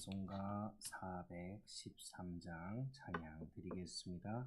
찬송가 413장 찬양 드리겠습니다.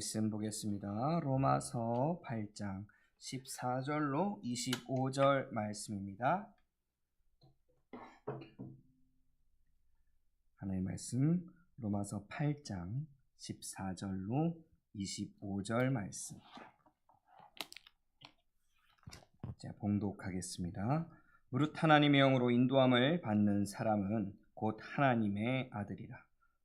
말씀 보겠습니다 로마서 8장 14절로 25절 말씀입니다 하나님의 말씀 로마서 8장 14절로 25절 말씀. 자, 봉독하겠습니다. 무릇 하나님의 영으로 인도함을 받는 사람은 곧 하나님의 아들이라.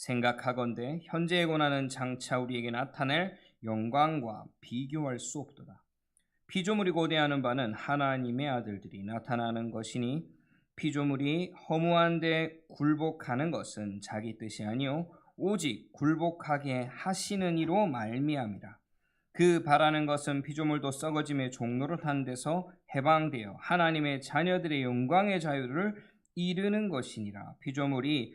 생각하건대 현재의 고난은 장차 우리에게 나타낼 영광과 비교할 수 없도다. 피조물이 고대하는 바는 하나님의 아들들이 나타나는 것이니 피조물이 허무한 데 굴복하는 것은 자기 뜻이 아니요 오직 굴복하게 하시는 이로 말미암이라. 그 바라는 것은 피조물도 썩어짐의 탄 데서 해방되어 하나님의 자녀들의 영광의 자유를 이르는 것이니라. 피조물이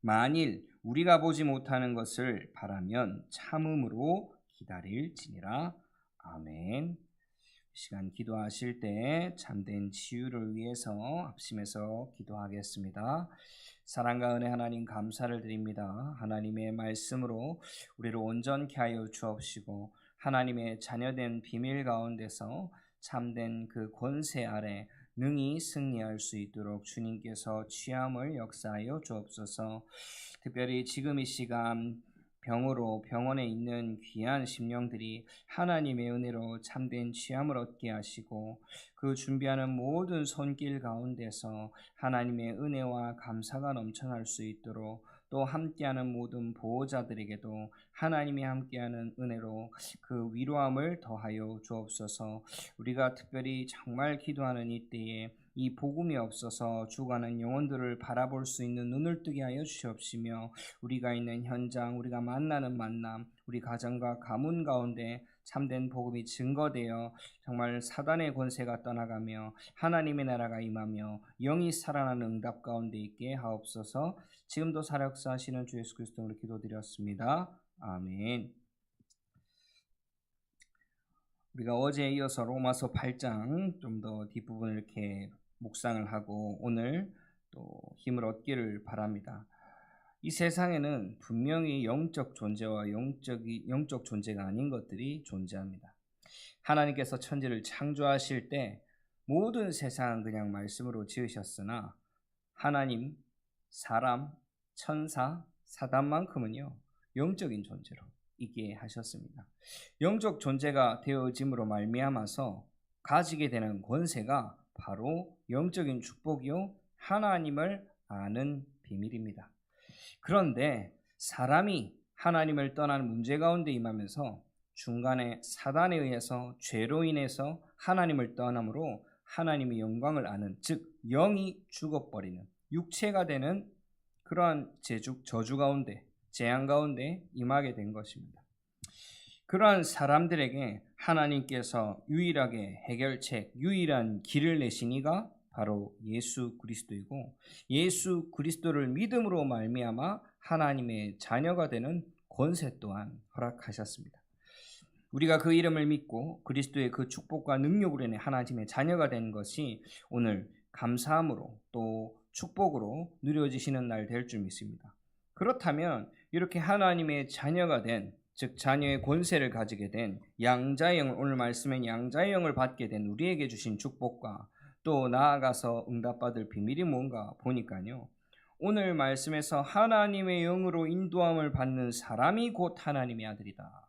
만일 우리가 보지 못하는 것을 바라면 참음으로 기다릴지니라. 아멘. 시간 기도하실 때 참된 치유를 위해서 합심해서 기도하겠습니다. 사랑과 은혜 하나님 감사를 드립니다. 하나님의 말씀으로 우리를 온전케 하여 주옵시고 하나님의 자녀된 비밀 가운데서 참된 그 권세 아래 능히 승리할 수 있도록 주님께서 취함을 역사하여 주옵소서. 특별히 지금 이 시간 병으로 병원에 있는 귀한 심령들이 하나님의 은혜로 참된 취함을 얻게 하시고 그 준비하는 모든 손길 가운데서 하나님의 은혜와 감사가 넘쳐날 수 있도록 또 함께하는 모든 보호자들에게도 하나님이 함께하는 은혜로 그 위로함을 더하여 주옵소서. 우리가 특별히 정말 기도하는 이때에 이 복음이 없어서 죽어가는 영혼들을 바라볼 수 있는 눈을 뜨게 하여 주시옵시며 우리가 있는 현장, 우리가 만나는 만남, 우리 가정과 가문 가운데 참된 복음이 증거되어 정말 사단의 권세가 떠나가며 하나님의 나라가 임하며 영이 살아나는 응답 가운데 있게 하옵소서. 지금도 사역사하시는 주 예수 그리스도로 기도드렸습니다. 아멘. 우리가 어제에 이어서 로마서 8장 좀 더 뒷부분을 이렇게 묵상을 하고 오늘 또 힘을 얻기를 바랍니다. 이 세상에는 분명히 영적 존재와 영적이, 영적 존재가 아닌 것들이 존재합니다. 하나님께서 천지를 창조하실 때 모든 세상은 그냥 말씀으로 지으셨으나 하나님, 사람, 천사, 사단만큼은요 영적인 존재로 있게 하셨습니다. 영적 존재가 되어짐으로 말미암아서 가지게 되는 권세가 바로 영적인 축복이요 하나님을 아는 비밀입니다. 그런데 사람이 하나님을 떠난 문제 가운데 임하면서 중간에 사단에 의해서 죄로 인해서 하나님을 떠남으로 하나님의 영광을 아는 즉 영이 죽어버리는 육체가 되는 그러한 제주, 저주 가운데 재앙 가운데 임하게 된 것입니다. 그러한 사람들에게 하나님께서 유일하게 해결책, 유일한 길을 내시니가 바로 예수 그리스도이고 예수 그리스도를 믿음으로 말미암아 하나님의 자녀가 되는 권세 또한 허락하셨습니다. 우리가 그 이름을 믿고 그리스도의 그 축복과 능력으로 인해 하나님의 자녀가 된 것이 오늘 감사함으로 또 축복으로 누려지시는 날 될 줄 믿습니다. 그렇다면 이렇게 하나님의 자녀가 된, 즉 자녀의 권세를 가지게 된 양자의 영을 오늘 말씀엔 양자의 영을 받게 된 우리에게 주신 축복과 또 나아가서 응답받을 비밀이 뭔가 보니까요. 오늘 말씀에서 하나님의 영으로 인도함을 받는 사람이 곧 하나님의 아들이다.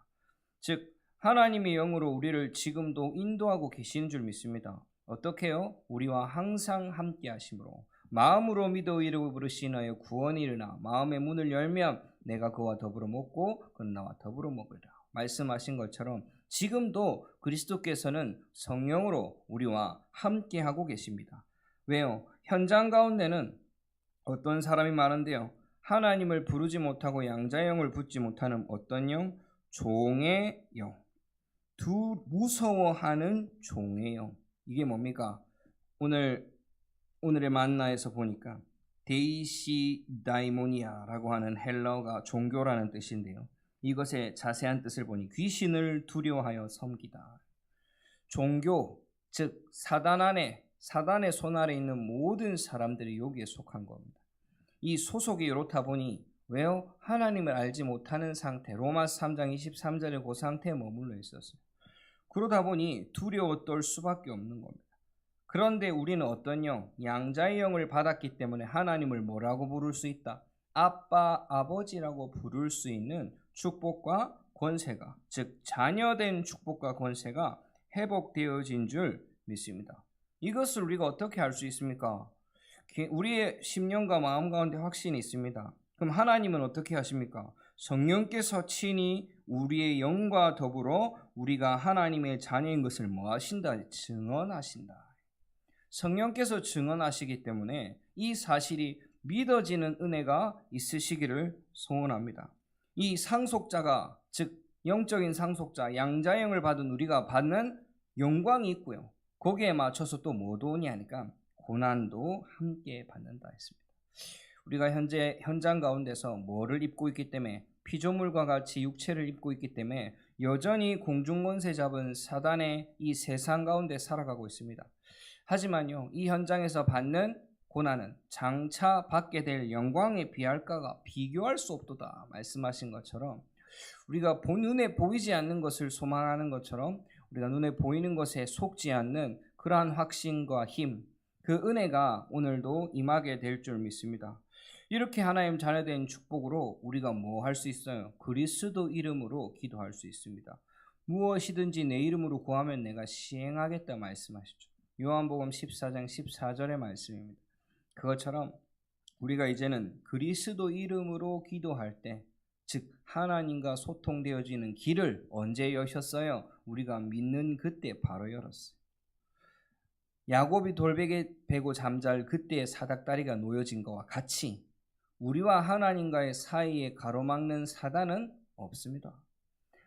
즉 하나님의 영으로 우리를 지금도 인도하고 계시는 줄 믿습니다. 어떻게요? 우리와 항상 함께 하심으로 마음으로 믿어 이르고 부르시나요 구원이 일어나 마음의 문을 열면 내가 그와 더불어 먹고 그는 나와 더불어 먹으리라 말씀하신 것처럼 지금도 그리스도께서는 성령으로 우리와 함께 하고 계십니다. 왜요? 현장 가운데는 어떤 사람이 많은데요. 하나님을 부르지 못하고 양자의 영을 붙지 못하는 어떤 영? 종의 영. 두 무서워하는 종의 영. 이게 뭡니까? 오늘 오늘의 만나에서 보니까 데이시 다이모니아라고 하는 헬러가 종교라는 뜻인데요. 이것의 자세한 뜻을 보니 귀신을 두려워하여 섬기다. 종교, 즉 사단 안에 사단의 손 아래 있는 모든 사람들이 여기에 속한 겁니다. 이 소속이 이렇다 보니 왜요? 하나님을 알지 못하는 상태 로마서 3장 23절의 그 상태에 머물러 있었어요. 그러다 보니 두려워 떨 수밖에 없는 겁니다. 그런데 우리는 어떤요? 양자의 영을 받았기 때문에 하나님을 뭐라고 부를 수 있다? 아빠, 아버지라고 부를 수 있는 축복과 권세가, 즉 자녀된 축복과 권세가 회복되어진 줄 믿습니다. 이것을 우리가 어떻게 알 수 있습니까? 우리의 심령과 마음 가운데 확신이 있습니다. 그럼 하나님은 어떻게 하십니까? 성령께서 친히 우리의 영과 더불어 우리가 하나님의 자녀인 것을 뭐 하신다? 증언하신다. 성령께서 증언하시기 때문에 이 사실이 믿어지는 은혜가 있으시기를 소원합니다. 이 상속자가 즉 영적인 상속자 양자영을 받은 우리가 받는 영광이 있고요. 거기에 맞춰서 또 뭐도 오니 하니까 고난도 함께 받는다 했습니다. 우리가 현재 현장 가운데서 뭐를 입고 있기 때문에 피조물과 같이 육체를 입고 있기 때문에 여전히 공중권세 잡은 사단의 이 세상 가운데 살아가고 있습니다. 하지만요, 이 현장에서 받는 고난은 장차 받게 될 영광에 비할까가 비교할 수 없도다 말씀하신 것처럼 우리가 본 눈에 보이지 않는 것을 소망하는 것처럼 우리가 눈에 보이는 것에 속지 않는 그러한 확신과 힘, 그 은혜가 오늘도 임하게 될 줄 믿습니다. 이렇게 하나님 자녀된 축복으로 우리가 뭐 할 수 있어요? 그리스도 이름으로 기도할 수 있습니다. 무엇이든지 내 이름으로 구하면 내가 시행하겠다 말씀하시죠. 요한복음 14장 14절의 말씀입니다. 그것처럼 우리가 이제는 그리스도 이름으로 기도할 때, 즉 하나님과 소통되어지는 길을 언제 여셨어요? 우리가 믿는 그때 바로 열었어요. 야곱이 돌베개 베고 잠잘 그때의 사닥다리가 놓여진 것과 같이 우리와 하나님과의 사이에 가로막는 사단은 없습니다.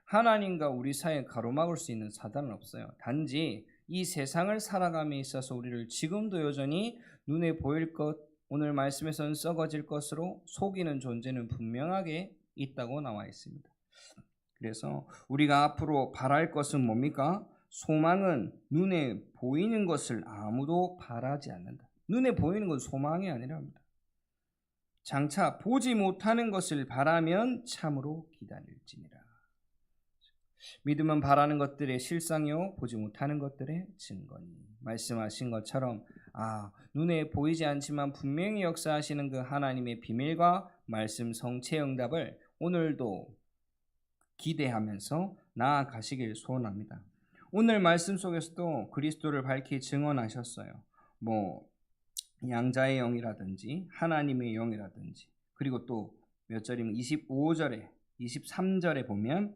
하나님과 우리 사이에 가로막을 수 있는 사단은 없어요. 단지 이 세상을 살아감에 있어서 우리를 지금도 여전히 눈에 보일 것, 오늘 말씀에서는 썩어질 것으로 속이는 존재는 분명하게 있다고 나와 있습니다. 그래서 우리가 앞으로 바랄 것은 뭡니까? 소망은 눈에 보이는 것을 아무도 바라지 않는다. 눈에 보이는 건 소망이 아니랍니다. 장차 보지 못하는 것을 바라면 참으로 기다릴지니라. 믿음은 바라는 것들의 실상이요 보지 못하는 것들의 증거니 말씀하신 것처럼 아 눈에 보이지 않지만 분명히 역사하시는 그 하나님의 비밀과 말씀 성체 응답을 오늘도 기대하면서 나아가시길 소원합니다. 오늘 말씀 속에서도 그리스도를 밝히 증언하셨어요. 뭐 양자의 영이라든지 하나님의 영이라든지 그리고 또 몇 절이면 25절에 23절에 보면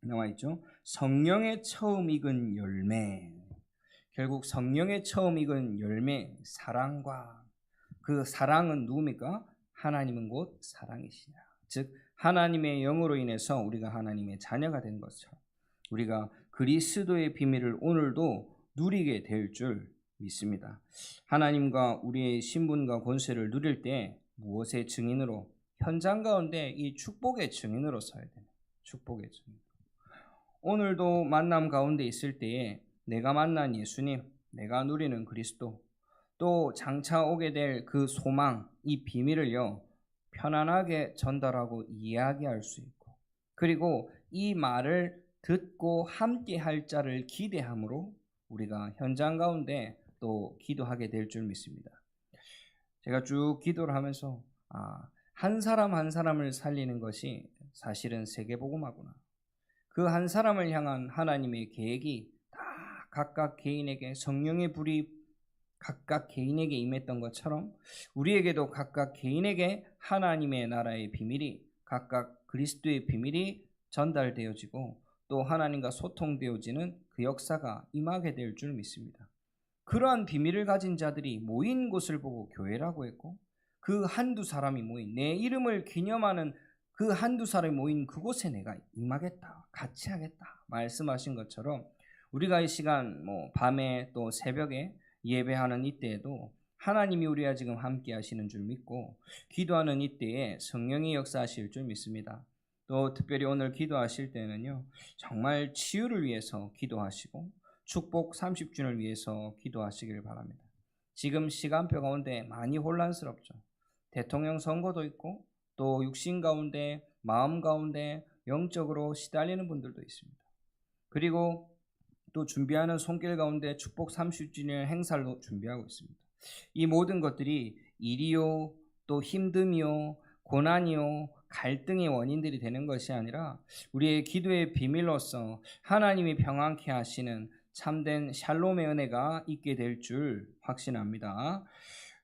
나와 있죠. 성령의 처음 익은 열매. 결국 성령의 처음 익은 열매 사랑과 그 사랑은 누굽니까? 하나님은 곧 사랑이시냐. 즉 하나님의 영으로 인해서 우리가 하나님의 자녀가 된 것처럼 우리가 그리스도의 비밀을 오늘도 누리게 될 줄 믿습니다. 하나님과 우리의 신분과 권세를 누릴 때 무엇의 증인으로 현장 가운데 이 축복의 증인으로 서야 되는 축복의 증인. 오늘도 만남 가운데 있을 때에 내가 만난 예수님, 내가 누리는 그리스도, 또 장차 오게 될 그 소망, 이 비밀을요, 편안하게 전달하고 이야기할 수 있고, 그리고 이 말을 듣고 함께 할 자를 기대함으로 우리가 현장 가운데 또 기도하게 될 줄 믿습니다. 제가 쭉 기도를 하면서, 아, 한 사람 한 사람을 살리는 것이 사실은 세계복음하구나. 그 한 사람을 향한 하나님의 계획이 다 각각 개인에게 성령의 불이 각각 개인에게 임했던 것처럼 우리에게도 각각 개인에게 하나님의 나라의 비밀이 각각 그리스도의 비밀이 전달되어지고 또 하나님과 소통되어지는 그 역사가 임하게 될 줄 믿습니다. 그러한 비밀을 가진 자들이 모인 곳을 보고 교회라고 했고 그 한두 사람이 모인 내 이름을 기념하는 그 한두 사람이 모인 그곳에 내가 임하겠다. 같이 하겠다. 말씀하신 것처럼 우리가 이 시간 뭐 밤에 또 새벽에 예배하는 이때에도 하나님이 우리와 지금 함께 하시는 줄 믿고 기도하는 이때에 성령이 역사하실 줄 믿습니다. 또 특별히 오늘 기도하실 때는요. 정말 치유를 위해서 기도하시고 축복 30주년을 위해서 기도하시길 바랍니다. 지금 시간표 가운데 많이 혼란스럽죠. 대통령 선거도 있고 또 육신 가운데 마음 가운데 영적으로 시달리는 분들도 있습니다. 그리고 또 준비하는 손길 가운데 축복 30주년 행사를 준비하고 있습니다. 이 모든 것들이 일이요 또 힘듦이요 고난이요 갈등의 원인들이 되는 것이 아니라 우리의 기도의 비밀로서 하나님이 평안케 하시는 참된 샬롬의 은혜가 있게 될 줄 확신합니다.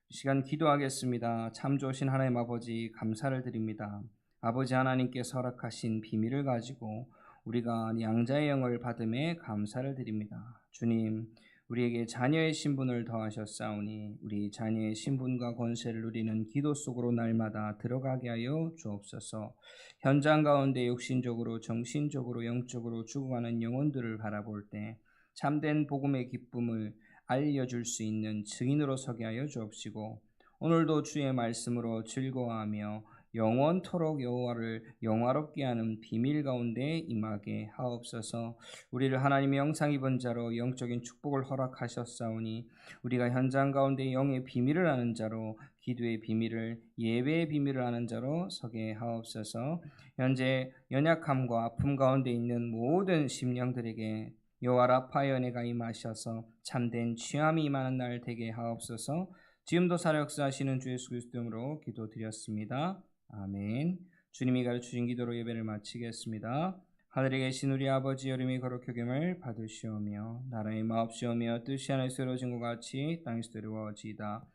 이 시간 기도하겠습니다. 참 좋으신 하나님 아버지 감사를 드립니다. 아버지 하나님께서 허락하신 비밀을 가지고 우리가 양자의 영을 받음에 감사를 드립니다. 주님, 우리에게 자녀의 신분을 더하셨사오니 우리 자녀의 신분과 권세를 누리는 기도 속으로 날마다 들어가게 하여 주옵소서. 현장 가운데 육신적으로 정신적으로 영적으로 죽어가는 영혼들을 바라볼 때 참된 복음의 기쁨을 알려줄 수 있는 증인으로 서게 하여 주옵시고 오늘도 주의 말씀으로 즐거워하며 영원토록 여호와를 영화롭게 하는 비밀 가운데 임하게 하옵소서. 우리를 하나님의 영상 입은 자로 영적인 축복을 허락하셨사오니 우리가 현장 가운데 영의 비밀을 아는 자로 기도의 비밀을 예배의 비밀을 아는 자로 서게 하옵소서. 현재 연약함과 아픔 가운데 있는 모든 심령들에게 라파의 은혜가 임하셔서 참된 취함이 임하는 날 되게 하옵소서. 지금도 살아 역사하시는 주 예수 그리스도 이름으로 기도드렸습니다. 아멘. 주님이 가르치신 기도로 예배를 마치겠습니다. 하늘에 계신 우리 아버지 여름이 거룩하게 을 받으시오며 나라의 마옵시오며 뜻이 하늘에서 이루어진 것 같이 땅에서 이루어지이다.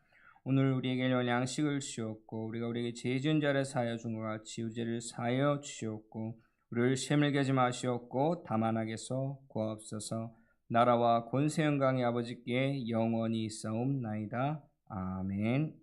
오늘 우리에게 늘 양식을 주었고 우리가 우리에게 죄 지은 자를 사하여 준 것 같이 우리를 사하여 주시옵고 우리를 시험을 게지 마시옵고 다만하게서 구하옵소서 나라와 권세 영광의 아버지께 영원히 있사옵나이다. 아멘